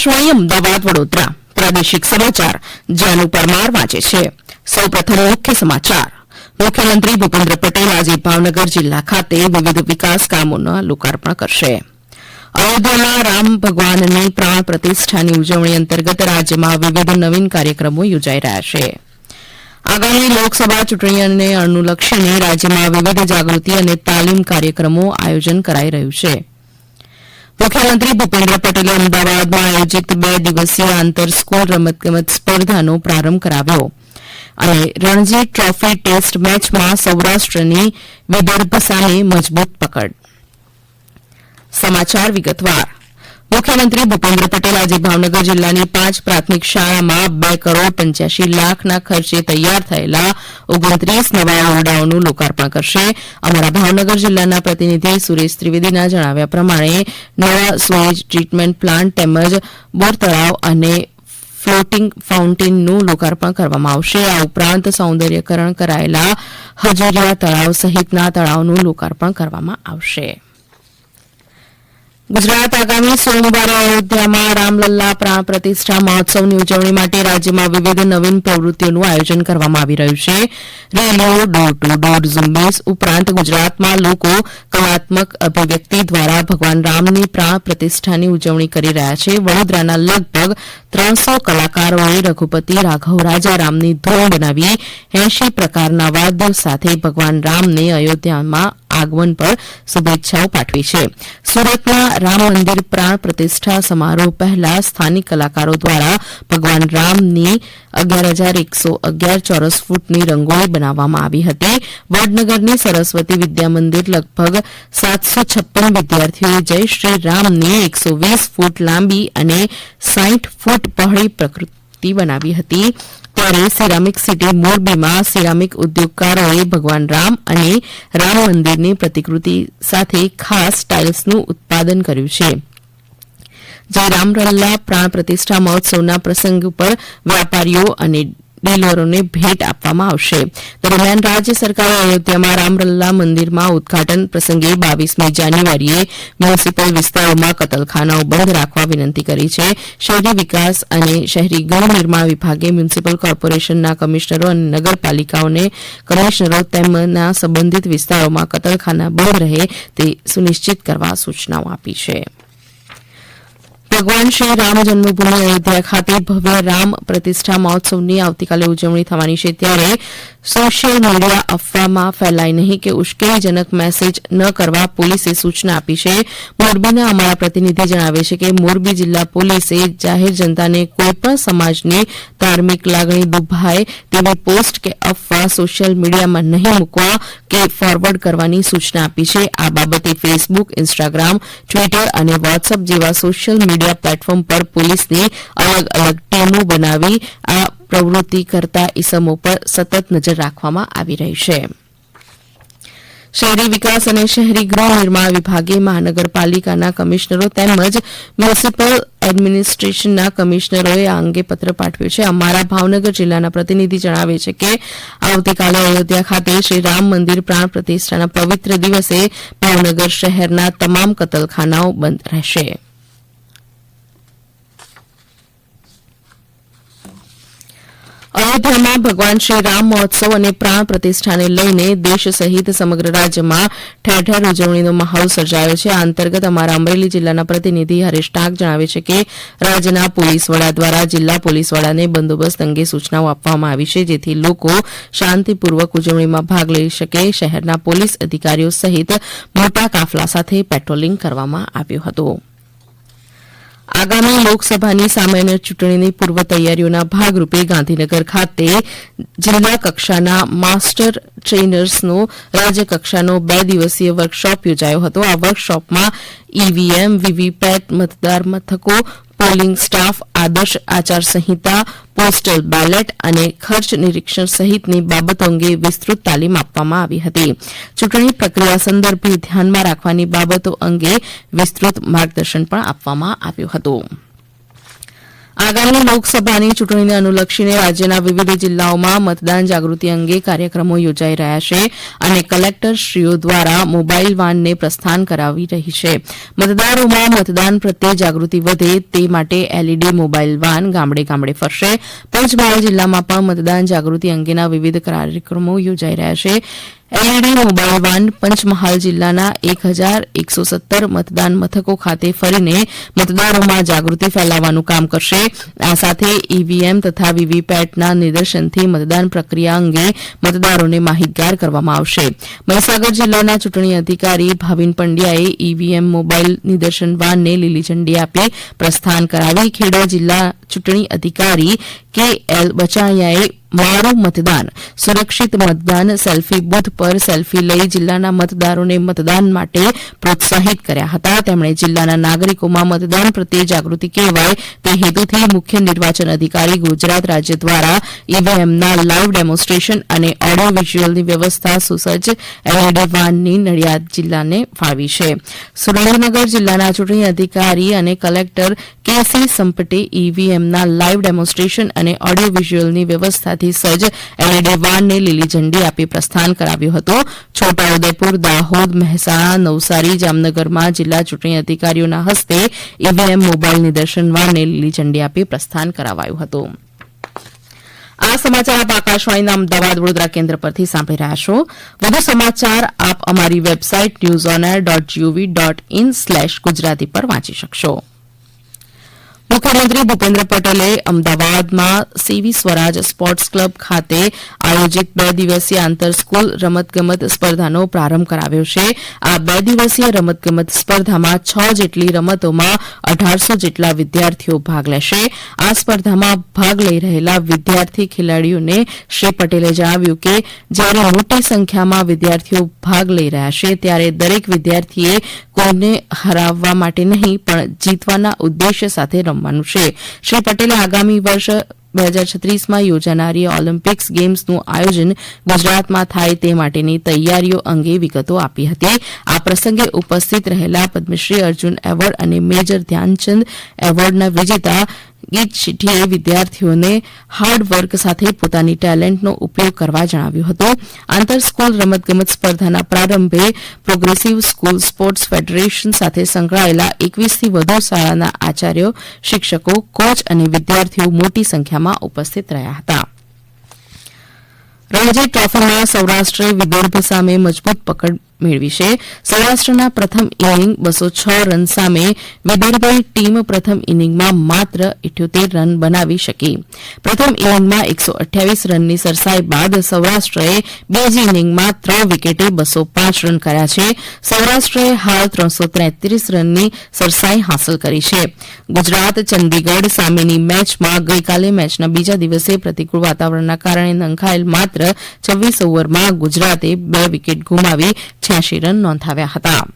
આકાશવાણી અમદાવાદ વડોદરા. પ્રાદેશિક સમાચાર જાનુ પરમાર વાંચે છે. સૌપ્રથમ મુખ્ય સમાચાર. મુખ્યમંત્રી ભૂપેન્દ્ર પટેલ આજે ભાવનગર જિલ્લા ખાતે વિવિધ વિકાસ કામોના લોકાર્પણ કરશે. અયોધ્યામાં રામ ભગવાનની પ્રાણ પ્રતિષ્ઠાની ઉજવણી અંતર્ગત રાજ્યમાં વિવિધ નવીન કાર્યક્રમો યોજાઈ રહ્યા છે. આગામી લોકસભા ચૂંટણીને અનુલક્ષીને રાજ્યમાં વિવિધ જાગૃતિ અને તાલીમ કાર્યક્રમો આયોજન કરાઈ રહ્યું છે. મુખ્યમંત્રી ભૂપેન્દ્ર પટેલે અમદાવાદમાં આયોજિત બે દિવસીય આંતર સ્કૂલ રમતગમત સ્પર્ધાનો પ્રારંભ કરાવ્યો. અને રણજી ટ્રોફી ટેસ્ટ મેચમાં સૌરાષ્ટ્રની વિદર્ભ સામે મજબૂત પકડ. સમાચાર વિગતવાર. મુખ્યમંત્રી ભૂપેન્દ્ર પટેલ આજે ભાવનગર જિલ્લાની પાંચ પ્રાથમિક શાળામાં બે કરોડ પંચ્યાસી લાખના ખર્ચે તૈયાર થયેલા ઓગણત્રીસ નવા ઓરડાઓનું લોકાર્પણ કરશે. અમારા ભાવનગર જિલ્લાના પ્રતિનિધિ સુરેશ ત્રિવેદીના જણાવ્યા પ્રમાણે નવા સુએજ ટ્રીટમેન્ટ પ્લાન્ટ તેમજ બોર તળાવ અને ફ્લોટિંગ ફાઉન્ટેનનું લોકાર્પણ કરવામાં આવશે. આ ઉપરાંત સૌંદર્યકરણ કરાયેલા હજરિયા તળાવ સહિતના તળાવનું લોકાર્પણ કરવામાં આવશે. ગુજરાત આગામી સોમવારે અયોધ્યામાં રામલલ્લા પ્રાણ પ્રતિષ્ઠા મહોત્સવની ઉજવણી માટે રાજ્યમાં વિવિધ નવીન પ્રવૃત્તિઓનું આયોજન કરવામાં આવી રહ્યું છે. રેલીઓ ડોર ટુ ડોર ઝુંબેશ ઉપરાંત ગુજરાતમાં લોકો કલાત્મક અભિવ્યક્તિ દ્વારા ભગવાન રામની પ્રાણ પ્રતિષ્ઠાની ઉજવણી કરી રહ્યા છે. વડોદરાના લગભગ ત્રણસો કલાકારોએ રઘુપતિ રાઘવ રાજા રામની ધૂન બનાવી એંશી પ્રકારના વાદ્યો સાથે ભગવાન રામને અયોધ્યામાં આગમન પર શુભેચ્છાઓ પાઠવી છે. સુરતના રામ મંદિર પ્રાણ પ્રતિષ્ઠા સમારોહ પહેલા સ્થાનિક કલાકારો દ્વારા ભગવાન રામની અગિયાર હજાર એકસો અગિયાર ચોરસ ફૂટની રંગોળી બનાવવામાં આવી હતી. વડનગરની સરસ્વતી વિદ્યા મંદિર લગભગ સાતસો છપ્પન વિદ્યાર્થીઓએ જય શ્રી રામની એકસો વીસ ફૂટ લાંબી અને સાઠ ફૂટ પહોળી પ્રકૃતિ બનાવી હતી. ત્યારે સિરામિક સિટી મોરબીમાં સિરામિક ઉદ્યોગકારોએ ભગવાન રામ અને રામ મંદિરની પ્રતિકૃતિ સાથે ખાસ ટાઇલ્સનું ઉત્પાદન કર્યું છે. જય રામલલ્લા પ્રાણ પ્રતિષ્ઠા મહોત્સવના પ્રસંગ ઉપર વેપારીઓ અને ડીલરોને ભેટ આપવામાં આવશે. દરમિયાન રાજ્ય સરકારે અયોધ્યામાં રામલલ્લા મંદિરમાં ઉદઘાટન પ્રસંગે બાવીસમી જાન્યુઆરીએ મ્યુનિસિપલ વિસ્તારોમાં કતલખાનાઓ બંધ રાખવા વિનંતી કરી છે. શહેરી વિકાસ અને શહેરી ગૃહ નિર્માણ વિભાગે મ્યુનિસિપલ કોર્પોરેશનના કમિશનરો અને નગરપાલિકાઓને કમિશનરો તેમના સંબંધિત વિસ્તારોમાં કતલખાના બંધ રહે તે સુનિશ્ચિત કરવા સૂચનાઓ આપી છે. ભગવાન શ્રી રામ જન્મભૂમિ અયોધ્યા ખાતે ભવ્ય રામ પ્રતિષ્ઠા મહોત્સવની આવતીકાલે ઉજવણી થવાની છે. ત્યારે સોશિયલ મીડિયા અફવામાં ફેલાય નહીં કે ઉશ્કેરણીજનક મેસેજ ન કરવા પોલીસે સૂચના આપી છે. મોરબીના અમારા પ્રતિનિધિ જણાવે છે કે મોરબી જિલ્લા પોલીસે જાહેર જનતાને કોઈપણ સમાજની ધાર્મિક લાગણી દુભાય તેવી પોસ્ટ કે અફવા સોશિયલ મીડિયામાં નહીં મૂકવા કે ફોરવર્ડ કરવાની સૂચના આપી છે. આ બાબતે ફેસબુક ઇન્સ્ટાગ્રામ ટ્વિટર અને વોટ્સઅપ જેવા સોશિયલ મીડિયા પ્લેટફોર્મ પર પોલીસની અલગ અલગ ટીમો બનાવી આ પ્રવૃત્તિ કરતા ઇસમો પર સતત નજર રાખવામાં આવી રહી છે. શહેરી વિકાસ અને શહેરી ગૃહ નિર્માણ વિભાગે મહાનગરપાલિકાના કમિશનરો તેમજ મ્યુનિસિપલ એડમિનિસ્ટ્રેશનના કમિશનરોએ આ અંગે પત્ર પાઠવ્યો છે. અમારા ભાવનગર જિલ્લાના પ્રતિનિધિ જણાવે છે કે આવતીકાલે અયોધ્યા ખાતે શ્રી રામ મંદિર પ્રાણ પ્રતિષ્ઠાના પવિત્ર દિવસે ભાવનગર શહેરના તમામ કતલખાનાઓ બંધ રહેશે. અયોધ્યામાં ભગવાન શ્રી રામ મહોત્સવ અને પ્રાણ પ્રતિષ્ઠાને લઈને દેશ સહિત સમગ્ર રાજ્યમાં ઠેર ઠેર ઉજવણીનો માહોલ સર્જાયો છે. આ અંતર્ગત અમારા અમરેલી જિલ્લાના પ્રતિનિધિ હરીશ ટાંક જણાવે છે કે રાજ્યના પોલીસ વડા દ્વારા જિલ્લા પોલીસ વડાને બંદોબસ્ત અંગે સૂચનાઓ આપવામાં આવી છે, જેથી લોકો શાંતિપૂર્વક ઉજવણીમાં ભાગ લઈ શકે. શહેરના પોલીસ અધિકારીઓ સહિત મોટા કાફલા સાથે પેટ્રોલિંગ કરવામાં આવ્યું હતું. આગામી લોકસભાની સામાન્ય ચૂંટણીની પૂર્વ તૈયારીઓના ભાગરૂપે ગાંધીનગર ખાતે જિલ્લા કક્ષાના માસ્ટર ટ્રેનર્સનો રાજ્યકક્ષાનો બે દિવસીય વર્કશોપ યોજાયો હતો. આ વર્કશોપમાં ઈવીએમ વીવીપેટ મતદાર મથકો પોલિંગ સ્ટાફ આદર્શ આચાર સંહિતા પોસ્ટલ બેલેટ અને ખર્ચ નિરીક્ષણ સહિતની બાબતો અંગે વિસ્તૃત તાલીમ આપવામાં આવી હતી. ચૂંટણી પ્રક્રિયા સંદર્ભે ધ્યાનમાં રાખવાની બાબતો અંગે વિસ્તૃત માર્ગદર્શન પણ આપવામાં આવ્યું હતું. આગામી લોકસભાની ચૂંટણીને અનુલક્ષીને રાજ્યના વિવિધ જિલ્લાઓમાં મતદાન જાગૃતિ અંગે કાર્યક્રમો યોજાઈ રહ્યા છે અને કલેક્ટરશ્રીઓ દ્વારા મોબાઈલ વાનને પ્રસ્થાન કરાવી રહી છે. મતદારોમાં મતદાન પ્રત્યે જાગૃતિ વધે તે માટે એલઈડી મોબાઈલ વાન ગામડે ગામડે ફરશે. પંચમહાલ જિલ્લામાં પણ મતદાન જાગૃતિ અંગેના વિવિધ કાર્યક્રમો યોજાઈ રહ્યા છે. એલઈડી મોબાઈલ વાન પંચમહાલ જિલ્લાના એક હજાર એકસો સત્તર મતદાન મથકો ખાતે ફરીને મતદારોમાં જાગૃતિ ફેલાવવાનું કામ કરશે. આ સાથે ઈવીએમ તથા વીવીપેટના નિદર્શનથી મતદાન પ્રક્રિયા અંગે મતદારોને માહિતગાર કરવામાં આવશે. મહીસાગર જિલ્લાના ચૂંટણી અધિકારી ભાવિન પંડ્યાએ ઈવીએમ મોબાઈલ નિદર્શન વાનને લીલી ઝંડી આપી પ્રસ્થાન કરાવી. ખેડા જિલ્લા ચૂંટણી અધિકારી કે L bacaan yang મારું મતદાન. સુરક્ષિત મતદાન સેલ્ફી બુથ પર સેલ્ફી લઈ જિલ્લાના મતદારોને મતદાન માટે પ્રોત્સાહિત કર્યા હતા. તેમણે જિલ્લાના નાગરિકોમાં મતદાન પ્રત્યે જાગૃતિ કેળવાય તે હેતુથી મુખ્ય નિર્વાચન અધિકારી ગુજરાત રાજ્ય દ્વારા ઈવીએમના લાઈવ ડેમોન્સ્ટ્રેશન અને ઓડિયો વિઝ્યુઅલની વ્યવસ્થા સુસજ્જ એલઈડી વાનની નડિયાદ જિલ્લાને ફાવી છે. સુરેન્દ્રનગર જિલ્લાના ચૂંટણી અધિકારી અને કલેક્ટર કેસી સંપટે ઈવીએમના લાઈવ ડેમોન્સ્ટ્રેશન અને ઓડિયો વિઝ્યુઅલની વ્યવસ્થાથી સજ્જ એલઈડી વાનને લીલી ઝંડી આપી પ્રસ્થાન કરાવ્યું હતું. છોટાઉદેપુર દાહોદ, મહેસાણા, નવસારી, જામનગરમાં જિલ્લા ચૂંટણી અધિકારીઓના હસ્તે ઈવીએમ મોબાઈલ નિદર્શન વાનને લીલી ઝંડી આપી પ્રસ્થાન કરાવાયું હતું. આ સમાચાર આપ આકાશવાણીના અમદાવાદ વડોદરા કેન્દ્ર પરથી સાંભળી રહ્યા છો. વધુ સમાચાર આપ અમારી website news on air dot G O V dot in slash Gujarati પર વાંચી શકશો. મુખ્યમંત્રી ભૂપેન્દ્ર પટેલે અમદાવાદમાં સીવી સ્વરાજ સ્પોર્ટ્સ ક્લબ ખાતે આયોજિત બે દિવસીય આંતર સ્કૂલ રમતગમત સ્પર્ધાનો પ્રારંભ કરાવ્યો છે. આ બે દિવસીય રમતગમત સ્પર્ધામાં છ જેટલી રમતોમાં અઢારસો જેટલા વિદ્યાર્થીઓ ભાગ લેશે. આ સ્પર્ધામાં ભાગ લઈ રહેલા વિદ્યાર્થી ખેલાડીઓને શ્રી પટેલે જણાવ્યું કે, જ્યારે મોટી સંખ્યામાં વિદ્યાર્થીઓ ભાગ લઈ રહ્યા છે, ત્યારે દરેક વિદ્યાર્થીએ કોઈને હરાવવા માટે નહીં, પણ જીતવાના ઉદ્દેશ્ય સાથે રમવાનું છે. શ્રી પટેલે આગામી વર્ષ બે હજાર છત્રીસમાં યોજાનારી ઓલિમ્પિક્સ ગેમ્સનું આયોજન ગુજરાતમાં થાય તે માટેની તૈયારીઓ અંગે વિગતો આપી હતી. આ પ્રસંગે ઉપસ્થિત રહેલા પદ્મશ્રી અર્જુન એવોર્ડ અને મેજર ધ્યાનચંદ એવોર્ડના વિજેતા ગીત શીઠીએ વિદ્યાર્થીઓને હાર્ડ વર્ક સાથે પોતાની ટેલેન્ટનો ઉપયોગ કરવા જણાવ્યું હતું. આંતર સ્કૂલ રમતગમત સ્પર્ધાના પ્રારંભે પ્રોગ્રેસિવ સ્કૂલ સ્પોર્ટ્સ ફેડરેશન સાથે સંકળાયેલા એકવીસથી વધુ શાળાના આચાર્યો, શિક્ષકો કોચ અને વિદ્યાર્થીઓ મોટી સંખ્યામાં ઉપસ્થિત રહ્યા હતા. રણજી ટ્રોફીમાં સૌરાષ્ટ્રે વિદર્ભ સામે મજબૂત પકડ મેળવી છે. સૌરાષ્ટ્રના પ્રથમ ઇનિંગ બસો છ રન સામે વિદર્ભની ટીમ પ્રથમ ઇનિંગમાં માત્ર ઇઠ્યોતેર રન બનાવી શકી. પ્રથમ ઇનિંગમાં એકસો અઠ્યાવીસ રનની સરસાઈ બાદ સૌરાષ્ટ્રએ બીજી ઇનિંગમાં ત્રણ વિકેટે બસો પાંચ રન કર્યા છે. સૌરાષ્ટ્રએ હાલ ત્રણસો ત્રેત્રીસ રનની સરસાઈ હાંસલ કરી છે. ગુજરાત ચંદીગઢ સામેની મેચમાં ગઈકાલે મેચના બીજા દિવસે પ્રતિકૂળ વાતાવરણના કારણે નંખાયેલ માત્ર છવ્વીસ ઓવરમાં ગુજરાતે બે વિકેટ ગુમાવી છ્યાસી રન નોંધાવ્યા હતા.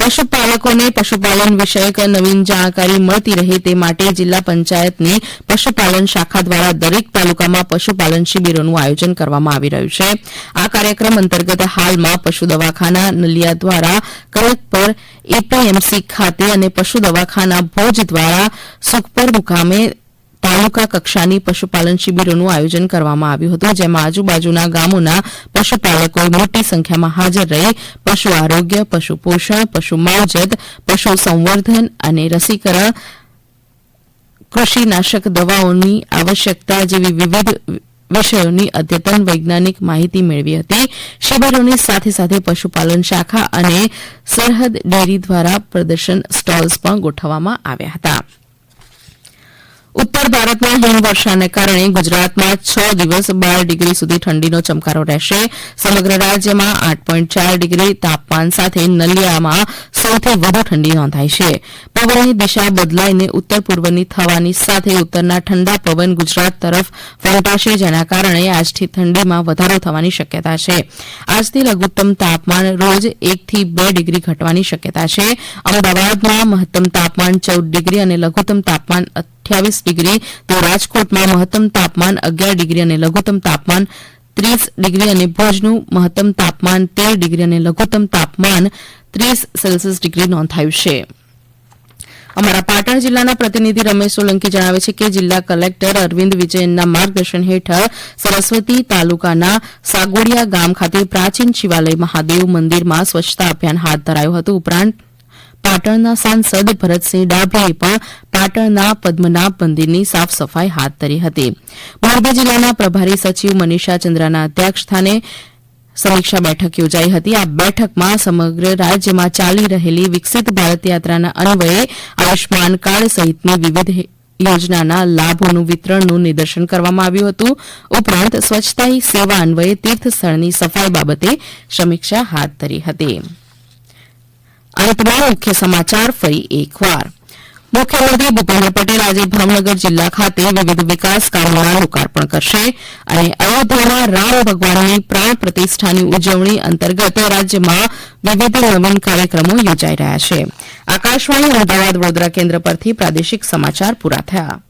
પશુપાલકોને પશુપાલન વિષયક નવીન જાણકારી મળતી રહે તે માટે જિલ્લા પંચાયતની પશુપાલન શાખા દ્વારા દરેક તાલુકામાં પશુપાલન શિબિરોનું આયોજન કરવામાં આવી રહ્યું છે. આ કાર્યક્રમ અંતર્ગત હાલમાં પશુ દવાખાના નલિયા દ્વારા કડક પર એપીએમસી ખાતે અને પશુ દવાખાના ભોજ દ્વારા સુખપર મુકામે તાલુકા કક્ષાની પશુપાલન શિબિરોનું આયોજન કરવામાં આવ્યું હતું, જેમાં આજુબાજુના ગામોના પશુપાલકો મોટી સંખ્યામાં હાજર રહી પશુ આરોગ્ય, પશુ પોષણ, પશુ માવજત, પશુ સંવર્ધન અને રસીકરણ, કૃષિનાશક દવાઓની આવશ્યકતા જેવી વિવિધ વિષયોની અદ્યતન વૈજ્ઞાનિક માહિતી મેળવી હતી. શિબિરોની સાથે સાથે પશુપાલન શાખા અને સરહદ ડેરી દ્વારા પ્રદર્શન સ્ટોલ્સ પણ ગોઠવવામાં આવ્યા હતા. ઉત્તર ભારતના હિમવર્ષાને કારણે ગુજરાતમાં છ દિવસ બાર ડિગ્રી સુધી ઠંડીનો ચમકારો રહેશે. સમગ્ર રાજ્યમાં આઠ પોઈન્ટ ચાર ડિગ્રી તાપમાન સાથે નલિયામાં સૌથી વધુ ઠંડી નોંધાઈ છે. પવનની દિશા બદલાઈને ઉત્તર પૂર્વની થવાની સાથે ઉત્તરના ઠંડા પવન ગુજરાત તરફ ફંટાશે જેના કારણે આજથી ઠંડીમાં વધારો થવાની શક્યતા છે. આજથી લઘુત્તમ તાપમાન રોજ એકથી બે ડિગ્રી ઘટવાની શક્યતા છે. અમદાવાદમાં મહત્તમ તાપમાન ચૌદ ડિગ્રી અને લઘુત્તમ તાપમાન અઠ્યાવીસ ડિગ્રી તો રાજકોટમાં મહત્તમ તાપમાન અગિયાર ડિગ્રી અને લઘુત્તમ તાપમાન ત્રીસ ડિગ્રી અને ભુજનું મહત્તમ તાપમાન તેર ડિગ્રી અને લઘુત્તમ તાપમાન ત્રીસ સેલ્સિયસ ડિગ્રી નોંધાયું છે. અમારા પાટણ જિલ્લાના પ્રતિનિધિ રમેશ સોલંકી જણાવે છે કે જિલ્લા કલેક્ટર અરવિંદ વિજયનના માર્ગદર્શન હેઠળ સરસ્વતી તાલુકાના સાગોડિયા ગામ ખાતે પ્રાચીન શિવાલય મહાદેવ મંદિરમાં સ્વચ્છતા અભિયાન હાથ ધરાયું હતું. ઉપરાંત પાટણના સાંસદ ભરતસિંહ ડાભીએ પણ પાટણના પદ્મનાભ મંદિરની સાફ સફાઈ હાથ ધરી હતી. મોરબી જિલ્લાના પ્રભારી સચિવ મનીષા ચંદ્રાના અધ્યક્ષસ્થાને સમીક્ષા બેઠક યોજાઈ હતી. આ બેઠકમાં સમગ્ર રાજ્યમાં ચાલી રહેલી વિકસિત ભારત યાત્રાના અન્વયે આયુષ્માન કાર્ડ સહિતની વિવિધ યોજનાના લાભોનું વિતરણનું નિદર્શન કરવામાં આવ્યું હતું. ઉપરાંત સ્વચ્છતા સેવા અન્વયે તીર્થસ્થળની સફાઈ બાબતે સમીક્ષા હાથ ધરી હતી. અંતમાં મુખ્ય સમાચાર ફરી એકવાર. મુખ્યમંત્રી ભૂપેન્દ્ર પટેલ આજે ભાવનગર જિલ્લા ખાતે વિવિધ વિકાસ કામોના લોકાર્પણ કરશે અને અયોધ્યામાં રામ ભગવાનની પ્રાણ પ્રતિષ્ઠાની ઉજવણી અંતર્ગત રાજ્યમાં વિવિધ નવીન કાર્યક્રમો યોજાઈ રહ્યા છે. આકાશવાણી અમદાવાદ વડોદરા કેન્દ્ર પરથી પ્રાદેશિક સમાચાર પૂરા થયા.